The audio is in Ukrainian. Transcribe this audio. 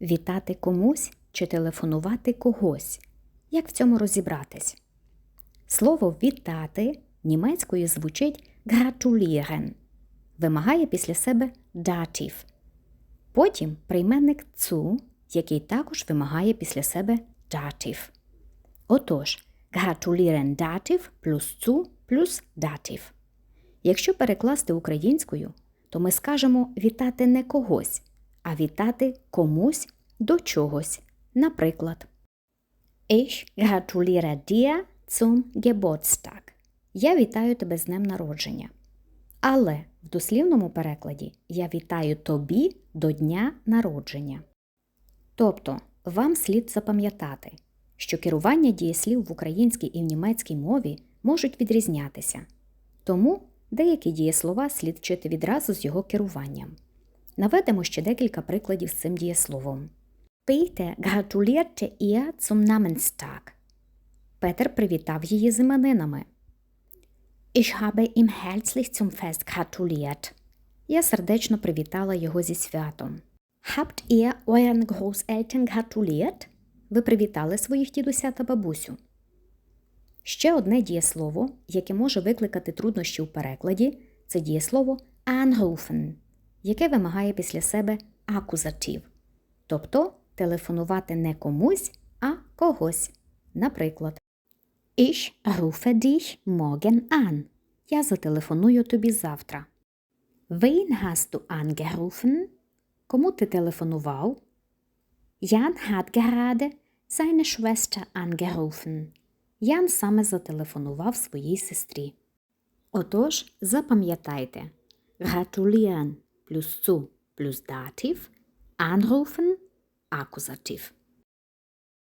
Вітати комусь чи телефонувати когось. Як в цьому розібратись? Слово вітати німецькою звучить gratulieren, вимагає після себе датів. Потім прийменник цу, який також вимагає після себе датів. Отож, gratulieren датів плюс цу плюс датів. Якщо перекласти українською, то ми скажемо вітати не когось, а вітати комусь до чогось. Наприклад, Ich gratuliere dir zum Geburtstag. Я вітаю тебе з днем народження. Але в дослівному перекладі я вітаю тобі до дня народження. Тобто, вам слід запам'ятати, що керування дієслів в українській і в німецькій мові можуть відрізнятися. Тому деякі дієслова слід вчити відразу з його керуванням. Наведемо ще декілька прикладів з цим дієсловом. Peter gratulierte ihr zum Namenstag. Петер привітав її з іменинами. Ich habe ihm herzlich zum Fest gratuliert. Я сердечно привітала його зі святом. Habt ihr euren Großeltern gratuliert? Ви привітали своїх дідуся та бабусю. Ще одне дієслово, яке може викликати труднощі у перекладі, це дієслово anrufen, яке вимагає після себе акузатив, тобто телефонувати не комусь, а когось. Наприклад, Ich rufe dich morgen an. Я зателефоную тобі завтра. Wen hast du angerufen? Кому ти телефонував? Jan hat gerade seine Schwester angerufen. Ян саме зателефонував своїй сестрі. Отож, запам'ятайте, gratulieren плюс цу плюс датив, anrufen – акузатив.